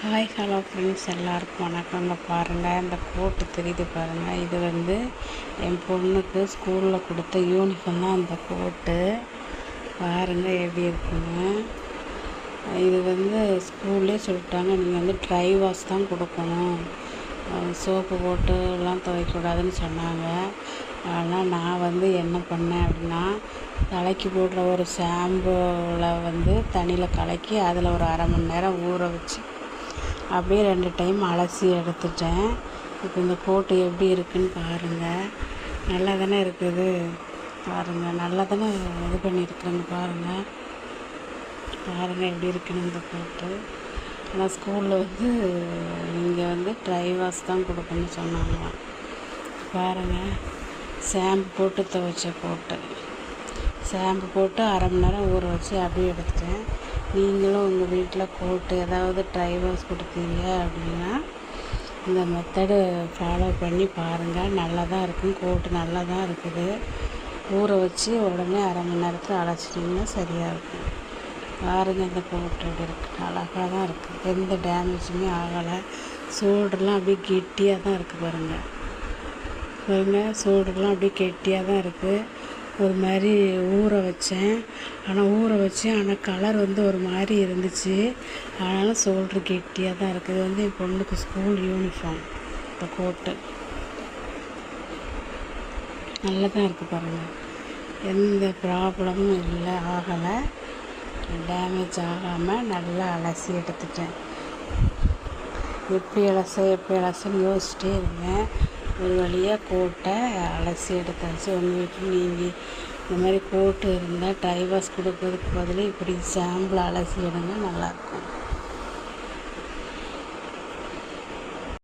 Hi hello friends எல்லாருக்கும் வணக்கங்க பாருங்கள் இந்த கோட்டு தெரியுது பாருங்கள் இது வந்து என் பொண்ணுக்கு ஸ்கூலில் கொடுத்த யூனிஃபார்ம் தான் அந்த கோட்டு பாருங்கள் எப்படி இருக்குங்க இது வந்து ஸ்கூல்லே சொல்லிட்டாங்க. நீங்கள் வந்து ட்ரை வாஷ் தான் கொடுக்கணும். சோப்பு போட்டு எல்லாம் துவைக்கக்கூடாதுன்னு சொன்னாங்க. ஆனால் நான் வந்து என்ன பண்ணேன் அப்படின்னா தலைக்கு போடுற ஒரு ஷாம்புவில் வந்து தண்ணியில் கலக்கி அதில் ஒரு அரை மணி நேரம் ஊற வச்சு அப்படியே ரெண்டு டைம் அலசி எடுத்துட்டேன். இப்போ இந்த கோட்டு எப்படி இருக்குன்னு பாருங்கள் நல்லா தானே இருக்குது. பாருங்கள் நல்லா தானே இது பண்ணியிருக்குறேங்க பாருங்கள் பாருங்கள் எப்படி இருக்குன்னு இந்த கோட்டு ஆனால் ஸ்கூலில் வந்து இங்கே வந்து ட்ரை வாஷ் தான் கொடுக்கணும்னு சொன்னாங்களாம். பாருங்கள் ஷாம்பு போட்டு துவைச்ச கோட்டு ஷாம்பு போட்டு அரை மணி நேரம் ஊற வச்சு அப்படியே எடுத்துட்டேன். நீங்களும் உங்கள் வீட்டில் கோட்டு ஏதாவது ட்ரைவர்ஸ் கொடுத்தீங்க அப்படின்னா இந்த மெத்தடு ஃபாலோ பண்ணி பாருங்கள் நல்லா தான் இருக்கும். கோட்டு நல்லா தான் இருக்குது. ஊற வச்சு உடனே அரை மணி நேரத்தில் அழைச்சிட்டிங்கன்னா சரியாக இருக்கும். பாருங்கள் இந்த கோட்டு அப்படி இருக்குது அழகாக தான் இருக்குது எந்த டேமேஜுமே ஆகலை. சோல்டர்லாம் அப்படியே கெட்டியாக தான் இருக்குது பாருங்கள் பாருங்கள் சோல்டர்லாம் அப்படியே கெட்டியாக தான் இருக்குது ஒரு மாதிரி ஊற வச்சேன். ஆனால் ஊற வச்சேன் ஆனால் கலர் வந்து ஒரு மாதிரி இருந்துச்சு. ஆனாலும் சோல்ட்ரு கெட்டியாக தான் இருக்குது இது வந்து என் பொண்ணுக்கு ஸ்கூல் யூனிஃபார்ம் இந்த கோட்டு நல்லா தான் இருக்குது பாருங்கள் எந்த ப்ராப்ளமும் இல்லை ஆகலை. டேமேஜ் ஆகாமல் நல்லா அலசி எடுத்துட்டேன். எப்படி அலச எப்படி அலசன்னு யோசிச்சிட்டே இருந்தேன். ஒரு வழியாக கோட்டை அலசி எடுத்தாச்சு உங்கள் வீட்டில் நீங்கள் இந்த மாதிரி கோட்டு இருந்தால் டைவர்ஸ் கொடுக்கறதுக்கு பதில் இப்படி சாம்பிள் அலசி எடுங்க நல்லாயிருக்கும்